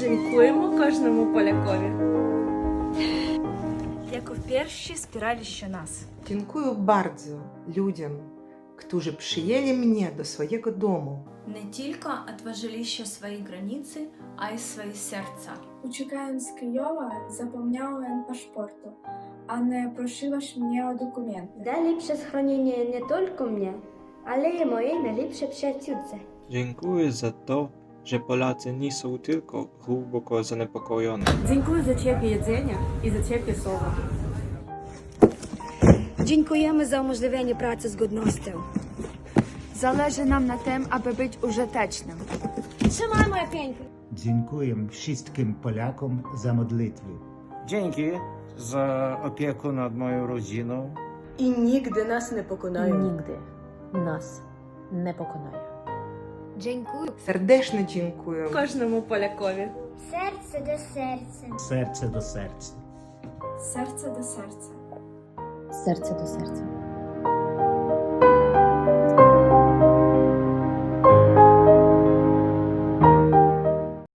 Дякуємо кожному полякові. Як вперше спіралі що нас. Дякую бардзо людям, którzy przyjęli mnie do swojego domu. Не тільки отважили ще свої границі, а й свої серця. Uciekając z Kijowa zapomniałem paszportu, a nie prosiłaś mnie o dokument. Dali przez schronienie nie tylko mnie, ale i mojej najlepszej przyjaciółce. Dziękuję za to że Polacy nie są tylko głęboko zaniepokojeni. Dziękuję za ciepłe jedzenie i za ciepłe słowa. Dziękujemy za umożliwienie pracy z godnością. Zależy nam na tym, aby być użytecznym. Trzymaj moje piękne. Dziękuję wszystkim Polakom za modlitwy. Dzięki za opiekę nad moją rodziną. I nigdy nas nie pokonają. Nigdy nas nie pokonają. Дякую. Сердечно дякую. Кожному полякові. Серце до серця. Серце до серця. Серце до серця. Серце до серця.